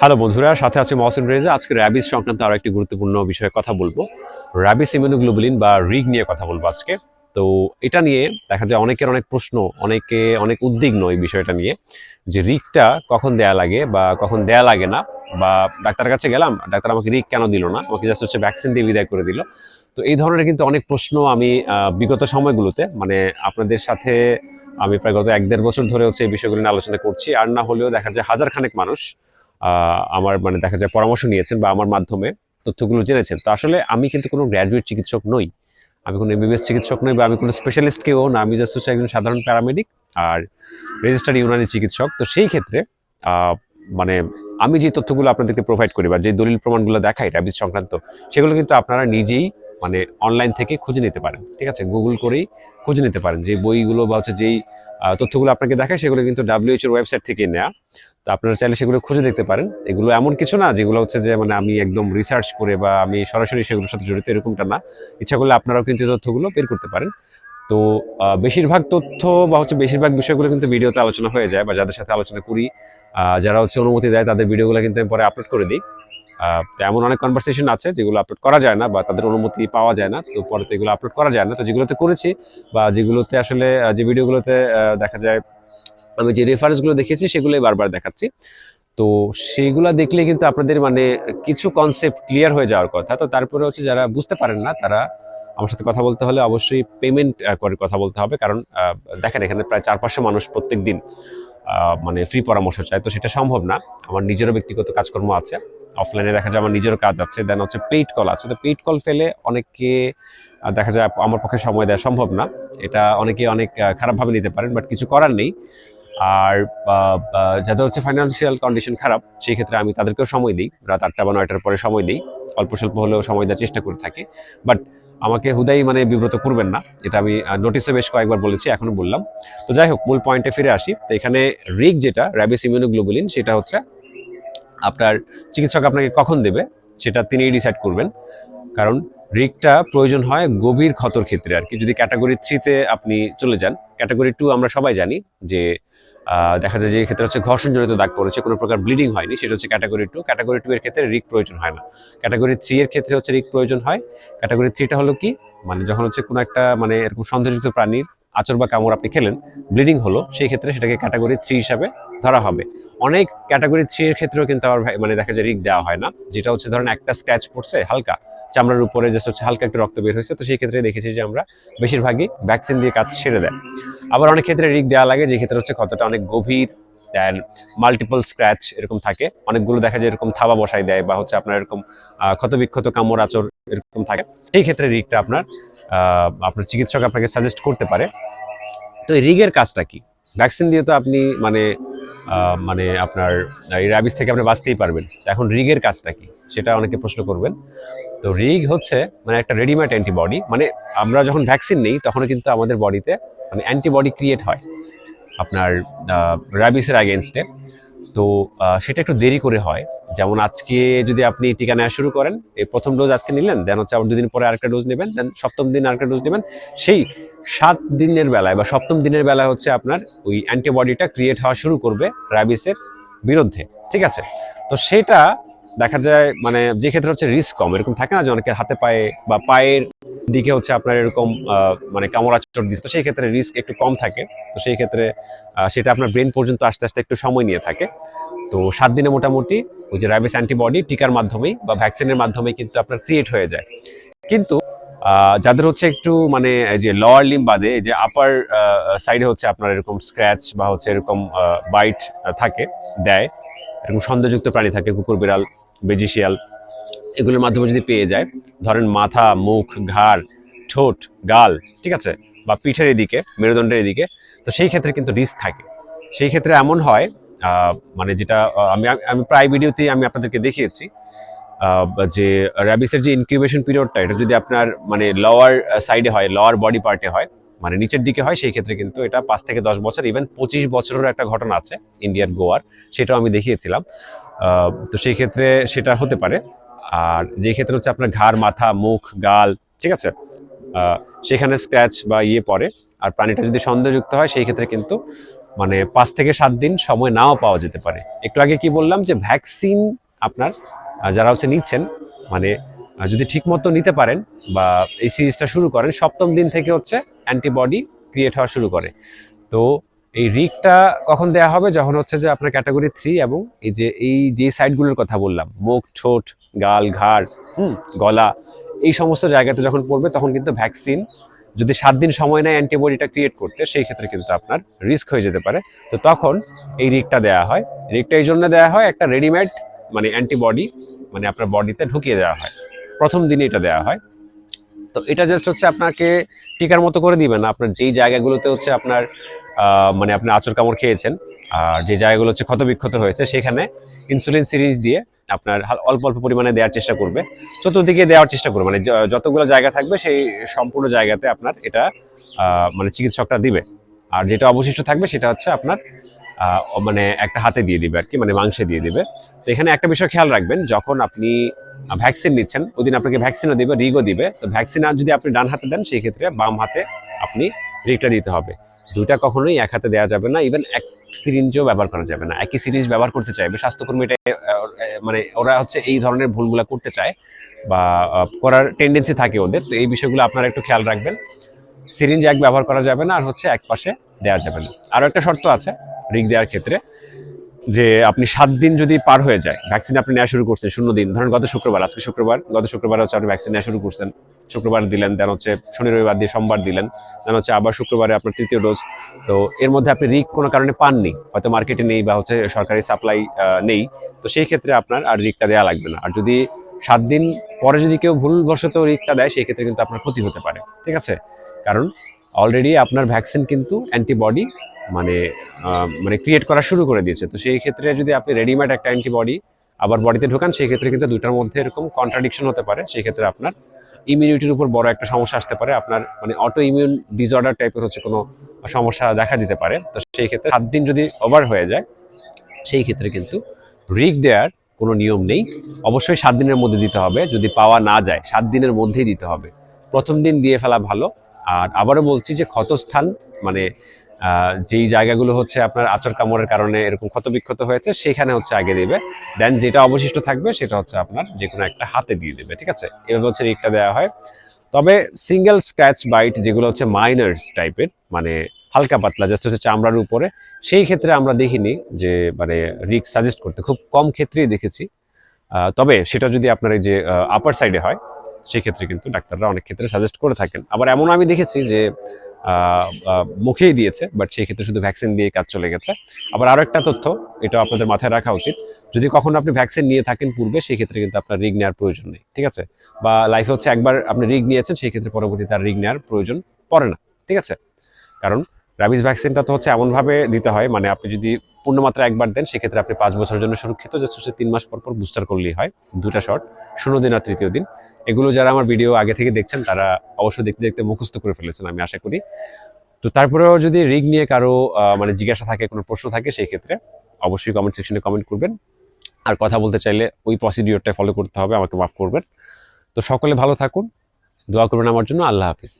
Hello বন্ধুরা, সাথে আছে মহসিন রেজা। আজকে র্যাবিস সংক্রান্ত আরও একটি গুরুত্বপূর্ণ বিষয়ে কথা বলব। র্যাবিস ইমিউনোগ্লোবুলিন বা রিগ নিয়ে কথা বলব আজকে। তো এটা নিয়ে দেখা যায় অনেকের অনেক প্রশ্ন, অনেকে অনেক উদ্বিগ্ন এই বিষয়টা নিয়ে, যে রিগটা কখন দেয়া লাগে বা কখন দেয়া লাগে না, বা ডাক্তারের কাছে গেলাম, ডাক্তার আমাকে রিগ কেন দিল না, আমাকে জাস্ট হচ্ছে ভ্যাকসিন দিয়ে বিদায় করে দিল। তো এই ধরনের কিন্তু অনেক প্রশ্ন আমি বিগত সময়গুলোতে মানে আপনাদের সাথে আমি প্রায় গত এক দেড় বছর ধরে হচ্ছে এই বিষয়গুলো নিয়ে আলোচনা করছি। আর না হলেও দেখা যায় হাজার খানেক মানুষ আমার মানে দেখা যায় পরামর্শ নিয়েছেন বা আমার মাধ্যমে তথ্যগুলো জেনেছেন। তো আসলে আমি কিন্তু কোনো গ্র্যাজুয়েট চিকিৎসক নই। আমি কোনো এমবিবিএস চিকিৎসক নই বা আমি কোনো স্পেশালিস্ট কেউ না। আমি জাস্ট হচ্ছে একজন সাধারণ প্যারামেডিক আর রেজিস্টার্ড ইউনানি চিকিৎসক। তো সেই ক্ষেত্রে মানে আমি যে তথ্যগুলো আপনাদেরকে প্রোভাইড করি বা যে দলিল প্রমাণগুলো দেখাই র্যাবিস সংক্রান্ত, সেগুলো কিন্তু আপনারা নিজেই মানে অনলাইন থেকে খুঁজে নিতে পারেন। ঠিক আছে? গুগল করেই খুঁজে নিতে পারেন। যে বইগুলো বা হচ্ছে যেই তথ্যগুলো আপনাকে দেখায়, সেগুলো কিন্তু ডাব্লিউএইচওর ওয়েবসাইট থেকে নেওয়া তো আপনারা চাইলে সেগুলো খুঁজে দেখতে পারেন। এগুলো এমন কিছু না যেগুলো হচ্ছে যে মানে আমি একদম রিসার্চ করে বা আমি সরাসরি সেগুলোর সাথে জড়িত এরকমটা না। ইচ্ছা করলে আপনারাও কিন্তু এই তথ্যগুলো বের করতে পারেন। তো বেশিরভাগ তথ্য বা হচ্ছে বেশিরভাগ বিষয়গুলো কিন্তু ভিডিওতে আলোচনা হয়ে যায় বা যাদের সাথে আলোচনা করি যারা হচ্ছে অনুমতি দেয় তাদের ভিডিওগুলো কিন্তু আমি পরে আপলোড করে দিই। এমন অনেক কনভারসেশন আছে যেগুলো আপলোড করা যায় না বা তাদের অনুমতি পাওয়া যায় না, তো পরে তো এগুলো আপলোড করা যায় না। তো যেগুলোতে করেছি বা যেগুলোতে আসলে যে ভিডিওগুলোতে দেখা যায়, আমি যে রেফারেন্সগুলো দেখেছি সেগুলোই বারবার দেখাচ্ছি। তো সেগুলো দেখলে কিন্তু আপনাদের মানে কিছু কনসেপ্ট ক্লিয়ার হয়ে যাওয়ার কথা। তো তারপরে হচ্ছে যারা বুঝতে পারেন না, তারা আমার সাথে কথা বলতে হলে অবশ্যই পেমেন্ট করে কথা বলতে হবে। কারণ দেখেন এখানে প্রায় চার পাঁচশো মানুষ প্রত্যেক দিন মানে ফ্রি পরামর্শ চায়। তো সেটা সম্ভব না। আমার নিজেরও ব্যক্তিগত কাজকর্ম আছে। অফলাইনে দেখা যায় আমার নিজেরও কাজ আছে দেন হচ্ছে পেইড কল আছে। তো পেইড কল ফেলে অনেকে দেখা যায় আমার পক্ষে সময় দেওয়া সম্ভব না। এটা অনেকে অনেক খারাপভাবে নিতে পারেন বাট কিছু করার নেই। আর যাদের হচ্ছে ফাইন্যান্সিয়াল কন্ডিশন খারাপ, সেই ক্ষেত্রে আমি তাদেরকেও সময় দিই। রাত আটটা বা নয়টার পরে সময় দিই। অল্প স্বল্প হলেও সময় দেওয়ার চেষ্টা করে থাকি। বাট আমাকে হুদাই মানে বিব্রত করবেন না। এটা আমি নোটিসে বেশ কয়েকবার বলেছি এখনও বললাম। তো যাই হোক, মূল পয়েন্টে ফিরে আসি। তো এখানে রিগ যেটা র্যাবিস ইমিউনোগ্লোবুলিন সেটা হচ্ছে আপনার চিকিৎসক আপনাকে কখন দেবে, সেটা তিনিই ডিসাইড করবেন। কারণ রিগটা প্রয়োজন হয় গভীর ক্ষতর ক্ষেত্রে আর কি। যদি ক্যাটাগরি থ্রিতে আপনি চলে যান ক্যাটাগরি টু আমরা সবাই জানি যে দেখা যায় যে ক্ষেত্রে হচ্ছে ঘর্ষণজনিত দাগ পড়েছে, কোনো প্রকার ব্লিডিং হয়নি, সেটা হচ্ছে ক্যাটাগরি টু ক্যাটাগরি টু এর ক্ষেত্রে রিক প্রয়োজন হয় না। ক্যাটাগরি থ্রি এর ক্ষেত্রে হচ্ছে রিক প্রয়োজন হয়। ক্যাটাগরি থ্রিটা হলো কি? মানে যখন হচ্ছে কোনো একটা মানে এরকম সন্দেহযুক্ত প্রাণীর আচর বা কামড় আপনি খেলেন, ব্লিডিং হলো, সেই ক্ষেত্রে সেটাকে ক্যাটাগরি থ্রি হিসাবে ধরা হবে। অনেক ক্যাটাগরি থ্রি এর ক্ষেত্রেও কিন্তু আবার মানে দেখা যায় রিক দেওয়া হয় না। যেটা হচ্ছে ধরেন একটা স্ক্র্যাচ পড়ছে হালকা, চামড়ার উপরে যে হচ্ছে হালকা একটু রক্ত বের হয়েছে, তো সেই ক্ষেত্রে দেখেছি যে আমরা বেশিরভাগই ভ্যাকসিন দিয়ে কাজ সেরে দেয়। আবার অনেক ক্ষেত্রে রিক দেওয়া লাগে, যে ক্ষেত্রে হচ্ছে কতটা অনেক গভীর মাল্টিপল স্ক্র্যাচ এরকম থাকে। অনেকগুলো দেখা যায় এরকম থাবা বসাই দেয় বা হচ্ছে আপনার এরকম ক্ষতবিক্ষত কামড় আচর এরকম থাকে। সেই ক্ষেত্রে রিগটা আপনার আপনার চিকিৎসক আপনাকে সাজেস্ট করতে পারে। তো এই রিগের কাজটা কি? ভ্যাকসিন দিয়ে তো আপনি মানে মানে আপনার এই র্যাবিস থেকে আপনি বাঁচতেই পারবেন। এখন রিগের কাজটা কি? সেটা অনেকে প্রশ্ন করবেন। তো রিগ হচ্ছে মানে একটা রেডিমেড অ্যান্টিবডি মানে আমরা যখন ভ্যাকসিন নেই, তখনও কিন্তু আমাদের বডিতে মানে অ্যান্টিবডি ক্রিয়েট হয়। আপনার র্যাবিসের আগেনস্টে তো সেটা একটু দেরি করে হয়। যেমন আজকে যদি আপনি টিকা নেওয়া শুরু করেন, এই প্রথম ডোজ আজকে নিলেন দেন হচ্ছে আবার দুদিন পরে আরেকটা ডোজ নেবেন দেন সপ্তম দিন আরেকটা ডোজ নেবেন। সেই সাত দিনের বেলায় বা সপ্তম দিনের বেলায় হচ্ছে আপনার ওই অ্যান্টিবডিটা ক্রিয়েট হওয়া শুরু করবে র্যাবিসের বিরুদ্ধে, ঠিক আছে? তো সেটা দেখা যায় মানে যে ক্ষেত্রে হচ্ছে রিস্ক কম, এরকম থাকে না যে অনেকের হাতে পায়ে বা পায়ের দিকে হচ্ছে আপনার এরকম মানে কামড়াচর দিচ্ছে, তো সেই ক্ষেত্রে রিস্ক একটু কম থাকে। তো সেই ক্ষেত্রে সেটা আপনার ব্রেন পর্যন্ত আস্তে আস্তে একটু সময় নিয়ে থাকে। তো সাত দিনে মোটামুটি ওই যে র্যাবিস অ্যান্টিবডি টিকার মাধ্যমেই বা ভ্যাকসিনের মাধ্যমেই কিন্তু আপনার ক্রিয়েট হয়ে যায়। কিন্তু যাদের হচ্ছে একটু মানে যে লোয়ার লিম বাদে যে আপার সাইডে হচ্ছে আপনার এরকম স্ক্র্যাচ বা হচ্ছে এরকম বাইট থাকে, দেয়, এরকম সন্দেহযুক্ত প্রাণী থাকে, কুকুর, বিড়াল, বেজিশিয়াল, এগুলোর মাধ্যমে যদি পেয়ে যায়, ধরেন মাথা, মুখ, ঘাড়, ঠোঁট, গাল, ঠিক আছে, বা পিঠের এদিকে, মেরুদণ্ডের এদিকে, তো সেই ক্ষেত্রে কিন্তু রিস্ক থাকে। সেই ক্ষেত্রে এমন হয় মানে যেটা আমি আমি প্রায় ভিডিওতেই আমি আপনাদেরকে দেখিয়েছি যে র্যাবিসের যে ইনকিউবেশন পিরিয়ডটা এটা যদি আপনার মানে লোয়ার সাইডে হয় লোয়ার বডি পার্টে হয় মানে নিচের দিকে হয়, সেই ক্ষেত্রে কিন্তু এটা পাঁচ থেকে দশ বছর ইভেন পঁচিশ বছরের একটা ঘটনা আছে ইন্ডিয়ার গোয়ার, সেটাও আমি দেখিয়েছিলাম। তো সেই ক্ষেত্রে সেটা হতে পারে। আর যে ক্ষেত্রে হচ্ছে আপনার ঘাড়, মাথা, মুখ, গাল, ঠিক আছে? সেখানে স্ক্র্যাচ বা ইয়ে পড়ে, আর প্রাণীটা যদি সন্দেহযুক্ত হয়, সেই ক্ষেত্রে কিন্তু মানে পাঁচ থেকে সাত দিন সময় নাও পাওয়া যেতে পারে। একটু আগে কি বললাম যে ভ্যাকসিন আপনার যারা হচ্ছে নিচ্ছেন মানে যদি ঠিকমতো নিতে পারেন বা এই সিরিজটা শুরু করেন, সপ্তম দিন থেকে হচ্ছে অ্যান্টিবডি ক্রিয়েট হওয়া শুরু করে। তো এই রিকটা কখন দেয়া হবে? যখন হচ্ছে যে আপনার ক্যাটাগরি থ্রি এবং এই যে এই যে সাইডগুলোর কথা বললাম, মুখ, ঠোঁট, গাল, ঘাড়, হুম, গলা, এই সমস্ত জায়গাতে যখন পড়বে, তখন কিন্তু ভ্যাকসিন যদি সাত দিন সময় নেয় অ্যান্টিবডিটা ক্রিয়েট করতে, সেই ক্ষেত্রে কিন্তু আপনার রিস্ক হয়ে যেতে পারে। তো তখন এই রিকটা দেওয়া হয়। রিকটা এই জন্য দেওয়া হয়, একটা রেডিমেড মানে অ্যান্টিবডি মানে আপনার বডিতে ঢুকিয়ে দেওয়া হয়। প্রথম দিনে এটা দেওয়া হয়। তো এটা জাস্ট হচ্ছে আপনাকে টিকার মতো করে দিবেন। আপনার যেই জায়গাগুলোতে হচ্ছে আপনার মানে আপনি আচর কামড় খেয়েছেন, আর যে জায়গাগুলো হচ্ছে ক্ষতবিক্ষত হয়েছে, সেখানে ইনসুলিন সিরিজ দিয়ে আপনার অল্প অল্প পরিমাণে দেওয়ার চেষ্টা করবে। চতুর্দিকে দেওয়ার চেষ্টা করবে। মানে যতগুলো জায়গা থাকবে, সেই সম্পূর্ণ জায়গাতে আপনার এটা মানে চিকিৎসকটা দিবে। আর যেটা অবশিষ্ট থাকবে, সেটা হচ্ছে আপনার মানে একটা হাতে দিয়ে দিবে আর কি মানে মাংসে দিয়ে দিবে। তো এখানে একটা বিষয় খেয়াল রাখবেন, যখন আপনি ভ্যাকসিন নিচ্ছেন, ওদিন আপনাকে ভ্যাকসিনও দিবে রিগও দিবে। তো ভ্যাকসিন যদি আপনি ডান হাতে দেন, সেই ক্ষেত্রে বাম হাতে আপনি রিগটা দিতে হবে। দুইটা কখনোই এক হাতে দেওয়া যাবে না ইভেন এক সিরিঞ্জও ব্যবহার করা যাবে না। একই সিরিঞ্জ ব্যবহার করতে চাইবে স্বাস্থ্যকর্মী এটা মানে ওরা হচ্ছে এই ধরনের ভুলগুলো করতে চায় বা করার টেন্ডেন্সি থাকে ওদের। তো এই বিষয়গুলো আপনারা একটু খেয়াল রাখবেন। সিরিঞ্জ এক ব্যবহার করা যাবে না, আর হচ্ছে এক পাশে দেওয়া যাবে না। আরও একটা শর্ত আছে রিগ দেওয়ার ক্ষেত্রে, যে আপনি সাত দিন যদি পার হয়ে যায় ভ্যাকসিন আপনি নেওয়া শুরু করছেন, শূন্য দিন, ধরেন গত শুক্রবার, আজকে শুক্রবার, গত শুক্রবার হচ্ছে আপনি ভ্যাকসিন নেওয়া শুরু করছেন, শুক্রবার দিলেন দেন হচ্ছে শনি, রবিবার দিয়ে সোমবার দিলেন দেন হচ্ছে আবার শুক্রবারে আপনার তৃতীয় ডোজ তো এর মধ্যে আপনি রিক কোনো কারণে পাননি, হয়তো মার্কেটে নেই বা হচ্ছে সরকারি সাপ্লাই নেই, তো সেই ক্ষেত্রে আপনার আর রিকটা দেওয়া লাগবে না। আর যদি সাত দিন পরে যদি কেউ ভুলবশত রিকটা দেয়, সেই ক্ষেত্রে কিন্তু আপনার ক্ষতি হতে পারে, ঠিক আছে? কারণ অলরেডি আপনার ভ্যাকসিন কিন্তু অ্যান্টিবডি মানে মানে ক্রিয়েট করা শুরু করে দিয়েছে। তো সেই ক্ষেত্রে যদি আপনি রেডিমেড একটা অ্যান্টিবডি আবার বডিতে ঢোকান, সেই ক্ষেত্রে কিন্তু দুটার মধ্যে এরকম কন্ট্রাডিকশন হতে পারে। সেই ক্ষেত্রে আপনার ইমিউনিটির উপর বড় একটা সমস্যা আসতে পারে। আপনার মানে অটো ইমিউন ডিসঅর্ডার টাইপের হচ্ছে কোনো সমস্যা দেখা দিতে পারে। তো সেই ক্ষেত্রে সাত দিন যদি ওভার হয়ে যায়, সেই ক্ষেত্রে কিন্তু রিক দেওয়ার কোনো নিয়ম নেই। অবশ্যই সাত দিনের মধ্যে দিতে হবে। যদি পাওয়া না যায়, সাত দিনের মধ্যেই দিতে হবে। প্রথম দিন দিয়ে ফেলা ভালো। আর আবারও বলছি যে ক্ষতস্থান মানে যেই জায়গাগুলো হচ্ছে আপনার আচর কামড়ের কারণে এরকম ক্ষতবিক্ষত হয়েছে, সেখানে হচ্ছে আগে দিবে। দেন যেটা অবশিষ্ট থাকবে, সেটা হচ্ছে আপনার যে কোনো একটা হাতে দিয়ে দেবে, ঠিক আছে? এভাবে হচ্ছে রিকটা দেওয়া হয়। তবে সিঙ্গেল স্ক্র্যাচ বাইট যেগুলো হচ্ছে মাইনার্স টাইপের মানে হালকা পাতলা জাস্ট হচ্ছে চামড়ার উপরে, সেই ক্ষেত্রে আমরা দেখিনি যে মানে রিক সাজেস্ট করতে। খুব কম ক্ষেত্রেই দেখেছি। তবে সেটা যদি আপনার এই যে আপার সাইডে হয়, সেক্ষেত্রে কিন্তু ডাক্তাররা অনেক ক্ষেত্রে সাজেস্ট করে থাকেন। আবার এমন আমি দেখেছি যে মুখেই দিয়েছে বাট সেই ক্ষেত্রে শুধু ভ্যাকসিন দিয়ে কাজ চলে গেছে। আবার আরও একটা তথ্য, এটা আপনাদের মাথায় রাখা উচিত, যদি কখনো আপনি ভ্যাকসিন নিয়ে থাকেন পূর্বে, সেই ক্ষেত্রে কিন্তু আপনার রিগ নেওয়ার প্রয়োজন নেই, ঠিক আছে? বা লাইফে হচ্ছে একবার আপনি রিগ নিয়েছেন, সেই ক্ষেত্রে পরবর্তী তার রিগ নেওয়ার প্রয়োজন পড়ে না, ঠিক আছে? কারণ র্যাবিস ভ্যাকসিনটা তো হচ্ছে এমনভাবে দিতে হয় মানে আপনি যদি পূর্ণমাত্রা একবার দেন, সেক্ষেত্রে আপনি পাঁচ বছরের জন্য সুরক্ষিত জাস্ট হচ্ছে তিন মাস পর পর বুস্টার করলেই হয় দুটা শট শূন্য দিন আর তৃতীয় দিন। এগুলো যারা আমার ভিডিও আগে থেকে দেখছেন, তারা অবশ্যই দেখতে দেখতে মুখস্থ করে ফেলেছেন, আমি আশা করি। তো তারপরেও যদি রিগ নিয়ে কারও মানে জিজ্ঞাসা থাকে, কোনো প্রশ্ন থাকে সেই ক্ষেত্রে অবশ্যই কমেন্ট সেকশনে কমেন্ট করবেন। আর কথা বলতে চাইলে ওই প্রসিডিওরটা ফলো করতে হবে, আমাকে মাফ করবেন। তো সকলে ভালো থাকুন, দোয়া করবেন আমার জন্য, আল্লাহ হাফিজ।